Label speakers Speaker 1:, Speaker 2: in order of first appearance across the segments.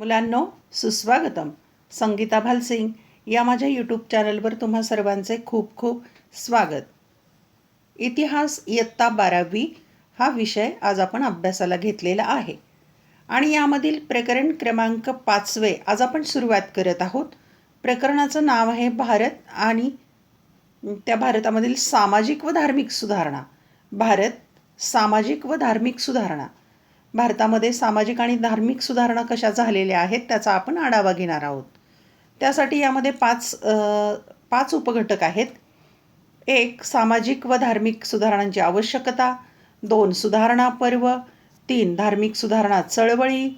Speaker 1: मुलांनो सुस्वागतम. संगीता भालसिंग या माझ्या यूट्यूब चॅनलवर तुम्हा सर्वांचे खूप खूप स्वागत. इतिहास इयत्ता बारावी हा विषय आज आपण अभ्यासाला घेतलेला आहे. आणि यामधील प्रकरण क्रमांक पाचवे आज आपण सुरुवात करत आहोत. प्रकरणाचं नाव आहे भारत आणि त्या भारतामधील सामाजिक व धार्मिक सुधारणा. भारत सामाजिक व धार्मिक सुधारणा. भारतामध्ये सामाजिक आणि धार्मिक सुधारणा कशा झालेल्या आहेत त्याचा आपण आढावा घेणार आहोत. त्यासाठी यामध्ये पाच पाच उपघटक आहेत. एक सामाजिक व धार्मिक सुधारणांची आवश्यकता. दोन सुधारणा पर्व. तीन धार्मिक सुधारणा चळवळी.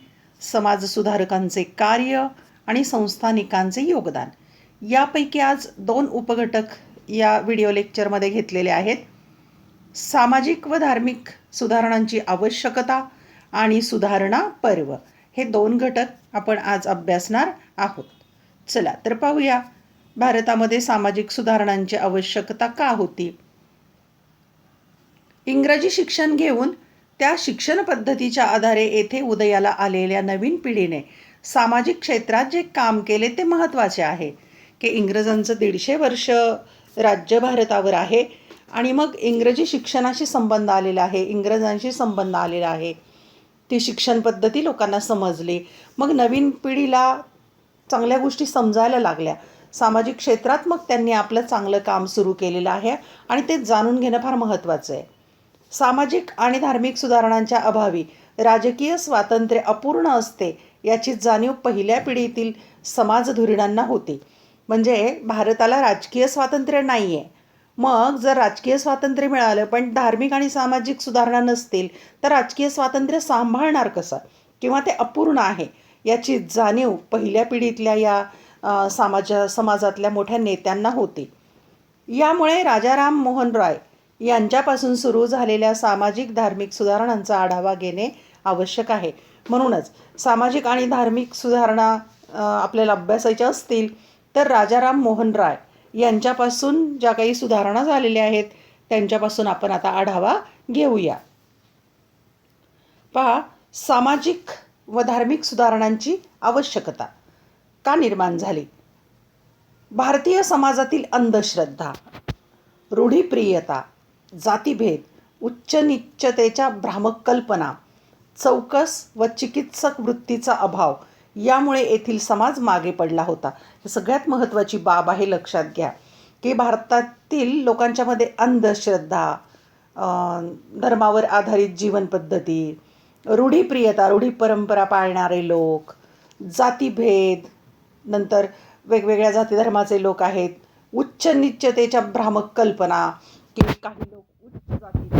Speaker 1: समाजसुधारकांचे कार्य आणि संस्थानिकांचे योगदान. यापैकी आज दोन उपघटक या व्हिडिओ लेक्चरमध्ये घेतलेले आहेत. सामाजिक व धार्मिक सुधारणांची आवश्यकता आणि सुधारणा पर्व. हे दोन घटक आपण आज अभ्यासणार आहोत. चला तर पाहूया. भारतामध्ये सामाजिक सुधारणांची आवश्यकता का होती? इंग्रजी शिक्षण घेऊन त्या शिक्षण पद्धतीच्या आधारे येथे उदयाला आलेल्या नवीन पिढीने सामाजिक क्षेत्रात जे काम केले ते महत्त्वाचे आहे. की इंग्रजांचं दीडशे वर्ष राज्य भारतावर आहे आणि मग इंग्रजी शिक्षणाशी संबंध आलेला आहे इंग्रजांशी संबंध आलेला आहे. ती शिक्षण पद्धती लोकांना समजली. मग नवीन पिढीला चांगल्या गोष्टी समजायला लागल्या. सामाजिक क्षेत्रात मग त्यांनी आपलं चांगलं काम सुरू केलेलं आहे आणि ते जाणून घेणं फार महत्त्वाचं आहे. सामाजिक आणि धार्मिक सुधारणांच्या अभावी राजकीय स्वातंत्र्य अपूर्ण असते याची जाणीव पहिल्या पिढीतील समाज धोरणांना होती. म्हणजे भारताला राजकीय स्वातंत्र्य नाही आहे मग जर राजकीय स्वातंत्र्य मिळालं पण धार्मिक आणि सामाजिक सुधारणा नसतील तर राजकीय स्वातंत्र्य सांभाळणार कसं? किंवा ते अपूर्ण आहे? याची जाणीव पहिल्या पिढीतल्या या अ, समाज समाजातल्या मोठ्या नेत्यांना होती. यामुळे राजाराम मोहन रॉय यांच्यापासून सुरू झालेल्या सामाजिक धार्मिक सुधारणांचा आढावा घेणे आवश्यक आहे. म्हणूनच सामाजिक आणि धार्मिक सुधारणा आपल्याला अभ्यासायच्या असतील तर राजाराम मोहन राय यांच्यापासून ज्या काही सुधारणा झालेल्या आहेत त्यांच्यापासून आपण आता आढावा घेऊया. पहा सामाजिक व धार्मिक सुधारणांची आवश्यकता का निर्माण झाली? भारतीय समाजातील अंधश्रद्धा रूढीप्रियता जातीभेद उच्च निच्चतेच्या भ्रामक कल्पना चौकस व चिकित्सक वृत्तीचा अभाव यामुळे येथील समाज मागे पडला होता. सगळ्यात महत्त्वाची बाब आहे लक्षात घ्या. की भारतातील लोकांच्यामध्ये अंधश्रद्धा धर्मावर आधारित जीवनपद्धती रूढीप्रियता रूढी परंपरा पाळणारे लोक जातीभेद नंतर वेगवेगळ्या जाती धर्माचे लोक आहेत उच्च निच्चतेच्या भ्रामक कल्पना की काही लोक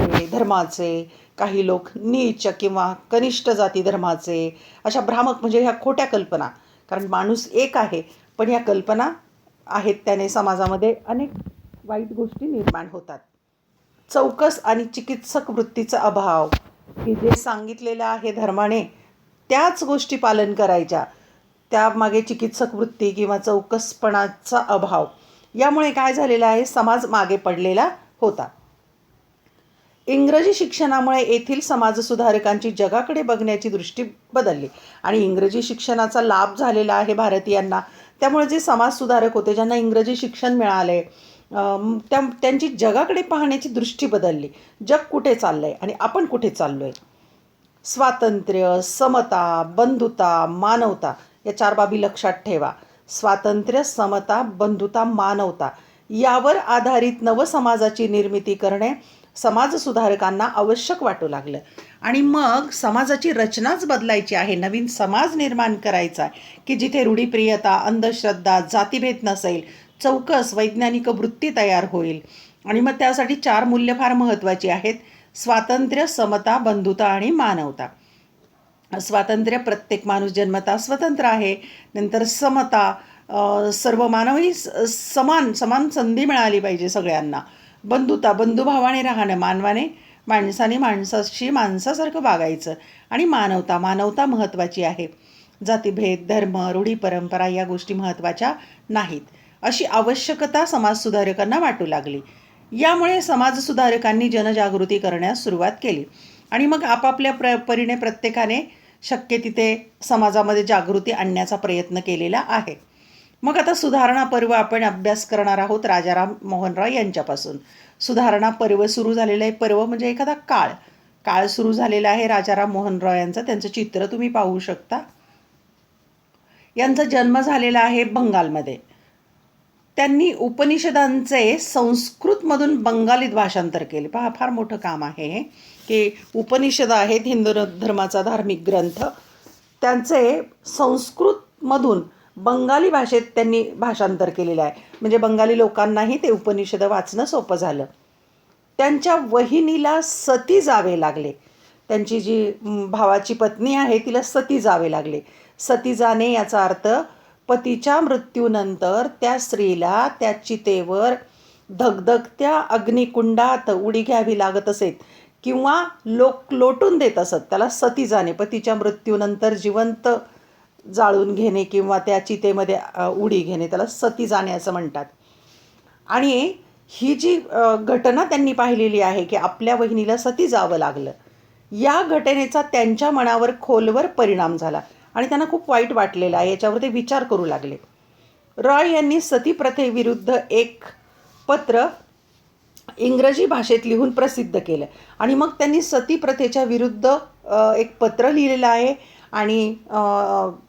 Speaker 1: धर्माचे काही लोक नीच किंवा कनिष्ठ जाती धर्माचे अशा भ्रामक म्हणजे ह्या खोट्या कल्पना. कारण माणूस एक आहे पण या कल्पना आहेत त्याने समाजामध्ये अनेक वाईट गोष्टी निर्माण होतात. चौकस आणि चिकित्सक वृत्तीचा अभाव की जे सांगितलेलं आहे धर्माने त्याच गोष्टी पालन करायच्या. त्यामागे चिकित्सक वृत्ती किंवा चौकसपणाचा अभाव. यामुळे काय झालेलं आहे? समाज मागे पडलेला होता. इंग्रजी शिक्षणामुळे येथील समाजसुधारकांची जगाकडे बघण्याची दृष्टी बदलली. आणि इंग्रजी शिक्षणाचा लाभ झालेला आहे भारतीयांना. त्यामुळे जे समाजसुधारक होते ज्यांना इंग्रजी शिक्षण मिळाले आहे त्या त्यांची जगाकडे पाहण्याची दृष्टी बदलली. जग कुठे चाललं आहे आणि आपण कुठे चाललो आहे स्वातंत्र्य समता बंधुता मानवता या चार बाबी लक्षात ठेवा. स्वातंत्र्य समता बंधुता मानवता यावर आधारित नवसमाजाची निर्मिती करणे समाजसुधारकांना आवश्यक वाटू लागलं. आणि मग समाजाची रचनाच बदलायची आहे. नवीन समाज निर्माण करायचा आहे. की जिथे रूढीप्रियता अंधश्रद्धा जातीभेद नसेल चौकस वैज्ञानिक वृत्ती तयार होईल. आणि मग त्यासाठी चार मूल्य फार महत्त्वाची आहेत. स्वातंत्र्य समता बंधुता आणि मानवता. स्वातंत्र्य प्रत्येक माणूस जन्मता स्वतंत्र आहे. नंतर समता सर्व मानवही समान समान संधी मिळाली पाहिजे सगळ्यांना. बंधुता बंधुभावाने राहणं मानवाने माणसाने माणसाशी माणसासारखं वागायचं. आणि मानवता मानवता महत्त्वाची आहे. जातीभेद धर्म रूढी परंपरा या गोष्टी महत्त्वाच्या नाहीत. अशी आवश्यकता समाजसुधारकांना वाटू लागली. यामुळे समाजसुधारकांनी जनजागृती करण्यास सुरुवात केली. आणि मग आपापल्या प्र परीने प्रत्येकाने शक्य तिथे समाजामध्ये जागृती आणण्याचा प्रयत्न केलेला आहे. मग आता सुधारणा पर्व आपण अभ्यास करणार आहोत राजाराम मोहन रॉय यांच्यापासून. सुधारणा पर्व सुरू झालेलं आहे. पर्व म्हणजे एखादा काळ. काळ सुरू झालेला आहे राजाराम मोहन रॉय यांचा. त्यांचं चित्र तुम्ही पाहू शकता. यांचा जन्म झालेला आहे बंगालमध्ये. त्यांनी उपनिषदांचे संस्कृतमधून बंगालीत भाषांतर केले. पहा फार मोठं काम आहे हे. की उपनिषद आहेत हिंदू धर्माचा धार्मिक ग्रंथ. त्यांचे संस्कृतमधून बंगाली भाषेत त्यांनी भाषांतर केलेलं आहे. म्हणजे बंगाली लोकांनाही ते उपनिषद वाचणं सोपं झालं. त्यांच्या वहिनीला सती जावे लागले. त्यांची जी भावाची पत्नी आहे तिला सती जावे लागले. सती जाणे याचा अर्थ पतीच्या मृत्यूनंतर त्या स्त्रीला त्या चितेवर धगधगत्या अग्निकुंडात उडी घ्यावी लागत असेत किंवा लोक लोटून देत असत. त्याला सती जाणे पतीच्या मृत्यूनंतर जिवंत जाळून घेणे किंवा त्या चितेमध्ये उडी घेणे त्याला सती जाणे असं म्हणतात. आणि ही जी घटना त्यांनी पाहिलेली आहे की आपल्या वहिनीला सती जावं लागलं या घटनेचा त्यांच्या मनावर खोलवर परिणाम झाला. आणि त्यांना खूप वाईट वाटलेलं आहे याच्यावर ते विचार करू लागले. रॉय यांनी सती प्रथेविरुद्ध एक पत्र इंग्रजी भाषेत लिहून प्रसिद्ध केलं. आणि मग त्यांनी सती प्रथेच्या विरुद्ध एक पत्र लिहिलेलं आहे. आणि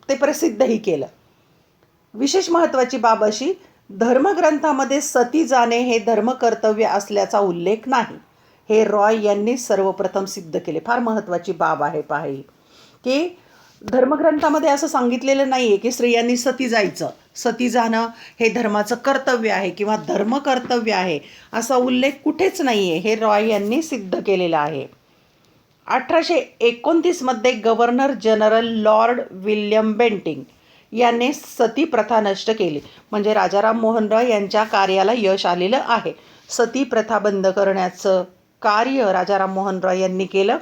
Speaker 1: ते प्रसिद्धही केलं. विशेष महत्त्वाची बाब अशी धर्मग्रंथामध्ये सती जाणे हे धर्मकर्तव्य असल्याचा उल्लेख नाही. हे रॉय यांनी सर्वप्रथम सिद्ध केले. फार महत्त्वाची बाब आहे पाही की धर्मग्रंथामध्ये असं सांगितलेलं नाही आहे की स्त्रियांनी सती जायचं. सती जाणं हे धर्माचं कर्तव्य आहे किंवा धर्मकर्तव्य आहे असा उल्लेख कुठेच नाही आहे हे रॉय यांनी सिद्ध केलेलं आहे. अठराशे एकोणतीसमध्ये governor general lord William Bentinck याने सती प्रथा नष्ट केली. म्हणजे राजाराम मोहन रॉय यांच्या कार्याला यश आलेलं आहे. सती प्रथा बंद करण्याचं कार्य राजाराम मोहन रॉय यांनी केलं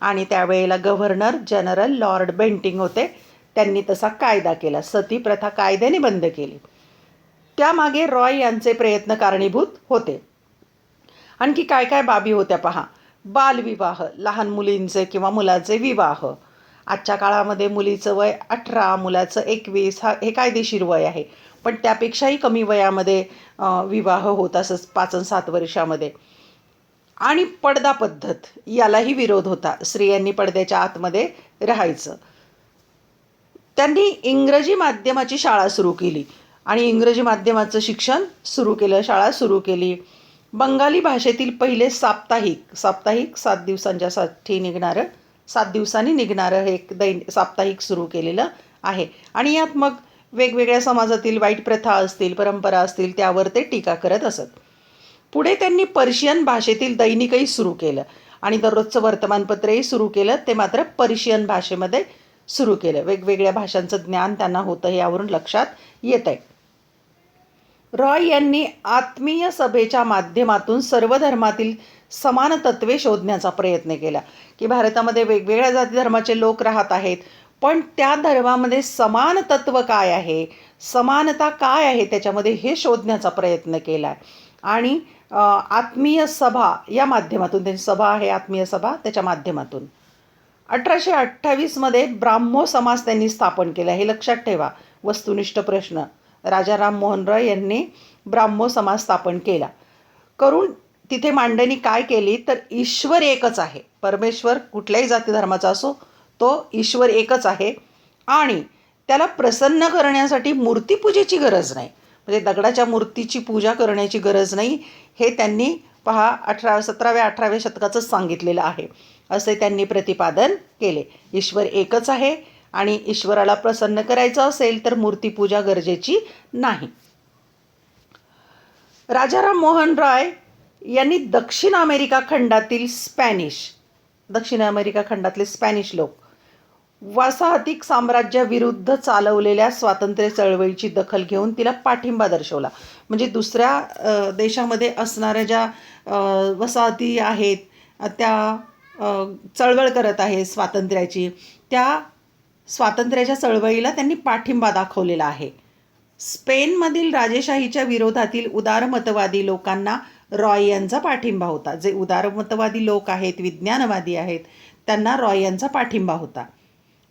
Speaker 1: आणि त्यावेळेला गव्हर्नर जनरल लॉर्ड बेंटिंग होते. त्यांनी तसा कायदा केला. सती प्रथा कायद्याने बंद केली. त्यामागे रॉय यांचे प्रयत्न कारणीभूत होते. आणखी काय काय बाबी होत्या पहा. बालविवाह लहान मुलींचे किंवा मुलाचे विवाह. आजच्या काळामध्ये मुलीचं वय अठरा मुलाचं एकवीस हा हे कायदेशीर वय आहे. पण त्यापेक्षाही कमी वयामध्ये विवाह होत असंच पाच आणि सात वर्षामध्ये. आणि पडदा पद्धत यालाही विरोध होता. स्त्रियांनी पडद्याच्या आतमध्ये राहायचं. त्यांनी इंग्रजी माध्यमाची शाळा सुरू केली. आणि इंग्रजी माध्यमाचं शिक्षण सुरू केलं शाळा सुरू केली. बंगाली भाषेतील पहिले साप्ताहिक साप्ताहिक सात दिवसांच्यासाठी निघणारं सात दिवसांनी निघणारं हे एक दैन साप्ताहिक सुरू केलेलं आहे. आणि यात मग वेगवेगळ्या समाजातील वाईट प्रथा असतील परंपरा असतील त्यावर ते टीका करत असत. पुढे त्यांनी पर्शियन भाषेतील दैनिकही सुरू केलं. आणि दररोजचं वर्तमानपत्रही सुरू केलं. ते मात्र पर्शियन भाषेमध्ये सुरू केलं. वेगवेगळ्या भाषांचं ज्ञान त्यांना होतं हे यावरून लक्षात येत आहे रॉय यांनी आत्मीय सभेच्या माध्यमातून सर्व धर्मातील समान तत्वे शोधण्याचा प्रयत्न केला की भारतामध्ये वेगवेगळ्या जाती धर्माचे लोक राहत आहेत पण त्या धर्मामध्ये समान तत्व काय आहे? समानता काय आहे त्याच्यामध्ये हे शोधण्याचा प्रयत्न केला. आहे आणि आत्मीय सभा या माध्यमातून त्यांची सभा आहे आत्मीय सभा त्याच्या माध्यमातून. अठराशे अठ्ठावीसमध्ये ब्राह्मो समाज त्यांनी स्थापन केला. हे लक्षात ठेवा वस्तुनिष्ठ प्रश्न. राजाराम मोहन रॉय यांनी ब्राह्मो समाज स्थापन केला. करून तिथे मांडणी काय केली? तर ईश्वर एकच आहे. परमेश्वर कुठल्याही जाती धर्माचा असो तो ईश्वर एकच आहे. आणि त्याला प्रसन्न करण्यासाठी मूर्तीपूजेची गरज नाही. म्हणजे दगडाच्या मूर्तीची पूजा करण्याची गरज नाही हे त्यांनी पहा अठरा सतराव्या अठराव्या शतकाचंच सांगितलेलं आहे. असे त्यांनी प्रतिपादन केले. ईश्वर एकच आहे. आणि ईश्वराला प्रसन्न करायचं असेल तर मूर्तीपूजा गरजेची नाही. राजाराम मोहन रॉय यांनी दक्षिण अमेरिका खंडातील स्पॅनिश दक्षिण अमेरिका खंडातले स्पॅनिश लोक वसाहतिक साम्राज्याविरुद्ध चालवलेल्या स्वातंत्र्य चळवळीची दखल घेऊन तिला पाठिंबा दर्शवला. म्हणजे दुसऱ्या देशामध्ये असणाऱ्या ज्या वसाहती आहेत त्या चळवळ करत आहे स्वातंत्र्याची त्या स्वातंत्र्याच्या चळवळीला त्यांनी पाठिंबा दाखवलेला आहे. स्पेनमधील राजेशाहीच्या विरोधातील उदारमतवादी लोकांना रॉय यांचा पाठिंबा होता. जे उदारमतवादी लोक आहेत विज्ञानवादी आहेत त्यांना रॉय यांचा पाठिंबा होता.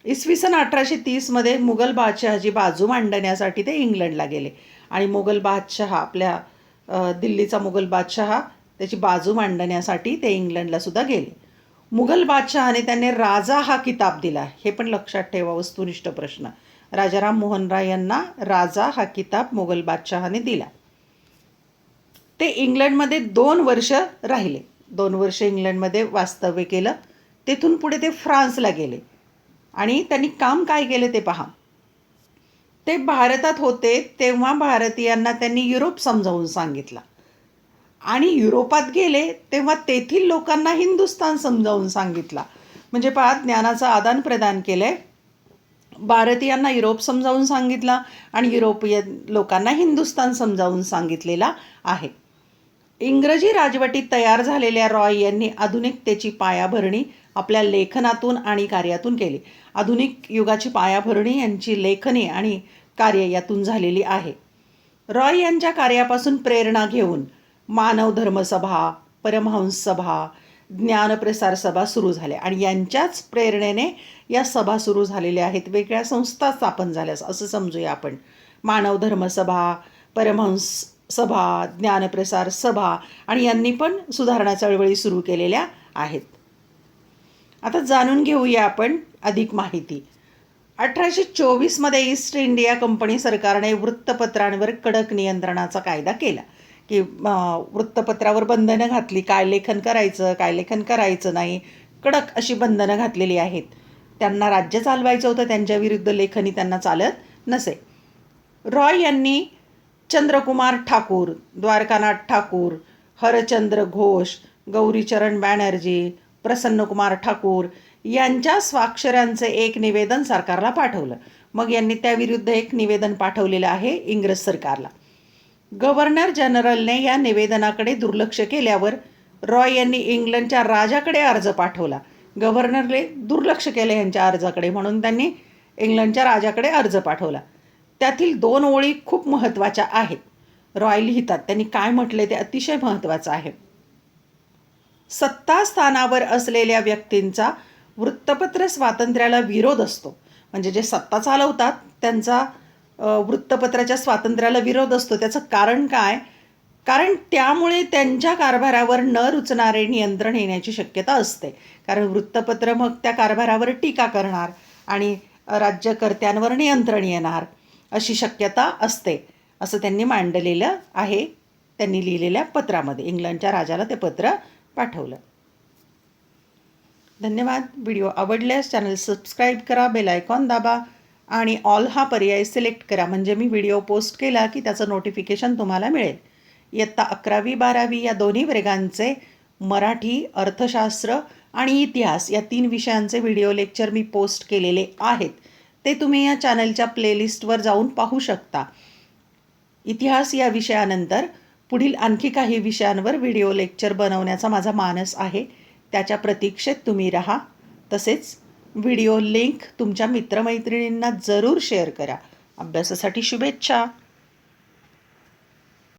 Speaker 1: इसवी सन अठराशे तीसमध्ये मुघल बादशहाची बाजू मांडण्यासाठी ते इंग्लंडला गेले. आणि मुघल बादशहा आपल्या दिल्लीचा मुघल बादशहा त्याची बाजू मांडण्यासाठी ते इंग्लंडला सुद्धा गेले. मुघल बादशहाने त्यांनी राजा हा किताब दिला. हे पण लक्षात ठेवा वस्तुनिष्ठ प्रश्न. राजाराम मोहन राय यांना राजा हा किताब मुघल बादशहाने दिला. ते इंग्लंडमध्ये दोन वर्ष राहिले. दोन वर्ष इंग्लंडमध्ये वास्तव्य केलं. तेथून पुढे ते फ्रान्सला गेले. आणि त्यांनी काम काय केले ते पहा. ते भारतात होते तेव्हा भारतीयांना त्यांनी युरोप समजावून सांगितला. आणि युरोपात गेले तेव्हा तेथील लोकांना हिंदुस्थान समजावून सांगितला. म्हणजे पहा ज्ञानाचं आदान प्रदान केलं आहे भारतीयांना युरोप समजावून सांगितला आणि युरोपियन लोकांना हिंदुस्थान समजावून सांगितलेला आहे. इंग्रजी राजवटीत तयार झालेल्या रॉय यांनी आधुनिकतेची पायाभरणी आपल्या लेखनातून आणि कार्यातून केली. आधुनिक युगाची पायाभरणी यांची लेखनी आणि कार्य यातून झालेली आहे. रॉय यांच्या कार्यापासून प्रेरणा घेऊन मानव धर्मसभा परमहंस सभा ज्ञानप्रसार सभा सुरू झाल्या. आणि यांच्याच प्रेरणेने या सभा सुरू झालेल्या आहेत. वेगळ्या संस्था स्थापन झाल्यास असं समजूया आपण. मानव धर्मसभा परमहंस सभा ज्ञानप्रसार सभा आणि यांनी पण सुधारणा चळवळी सुरू केलेल्या आहेत. आता जाणून घेऊया आपण अधिक माहिती. अठराशे चोवीसमध्ये ईस्ट इंडिया कंपनी सरकारने वृत्तपत्रांवर कडक नियंत्रणाचा कायदा केला. की वृत्तपत्रावर बंधनं घातली काय लेखन करायचं काय लेखन करायचं नाही कडक अशी बंधनं घातलेली आहेत. त्यांना राज्य चालवायचं होतं त्यांच्या विरुद्ध लेखनी त्यांना चालत नसे. रॉय यांनी चंद्रकुमार ठाकूर द्वारकानाथ ठाकूर हरचंद्र घोष गौरीचरण बॅनर्जी प्रसन्नकुमार ठाकूर यांच्या स्वाक्षऱ्यांचे एक निवेदन सरकारला पाठवलं. मग यांनी त्याविरुद्ध एक निवेदन पाठवलेलं आहे इंग्रज सरकारला. गव्हर्नर जनरलने या निवेदनाकडे दुर्लक्ष केल्यावर रॉय यांनी इंग्लंडच्या राजाकडे अर्ज पाठवला. गव्हर्नरने दुर्लक्ष केले यांच्या अर्जाकडे म्हणून त्यांनी इंग्लंडच्या राजाकडे अर्ज पाठवला. त्यातील दोन ओळी खूप महत्त्वाच्या आहेत. रॉय लिहितात त्यांनी काय म्हटले ते अतिशय महत्त्वाचं आहे. सत्ता स्थानावर असलेल्या व्यक्तींचा वृत्तपत्र स्वातंत्र्याला विरोध असतो. म्हणजे जे सत्ता चालवतात त्यांचा वृत्तपत्राच्या स्वातंत्र्याला विरोध असतो. त्याचं कारण काय? कारण त्यामुळे त्यांच्या कारभारावर न रुचणारे नियंत्रण येण्याची शक्यता असते. कारण वृत्तपत्र मग त्या कारभारावर टीका करणार आणि राज्यकर्त्यांवर नियंत्रण येणार अशी शक्यता असते असं त्यांनी मांडलेलं आहे त्यांनी लिहिलेल्या पत्रामध्ये. इंग्लंडच्या राजाला ते पत्र पाठवलं. धन्यवाद. व्हिडिओ आवडल्यास चॅनल सबस्क्राईब करा बेल आयकॉन दाबा. आणि ऑल हा पर्याय सिलेक्ट करा. म्हणजे मी व्हिडिओ पोस्ट केला की त्याचं नोटिफिकेशन तुम्हाला मिळेल. इयत्ता अकरावी बारावी या दोन्ही वर्गांचे मराठी अर्थशास्त्र आणि इतिहास या तीन विषयांचे व्हिडिओ लेक्चर मी पोस्ट केलेले आहेत. ते तुम्ही या चॅनलच्या प्लेलिस्टवर जाऊन पाहू शकता. इतिहास या विषयानंतर पुढील आणखी काही विषयांवर व्हिडिओ लेक्चर बनवण्याचा माझा मानस आहे. त्याच्या प्रतीक्षेत तुम्ही राहा. तसेच व्हिडिओ लिंक तुमच्या मित्रमैत्रिणींना जरूर शेअर करा. अभ्यासासाठी शुभेच्छा.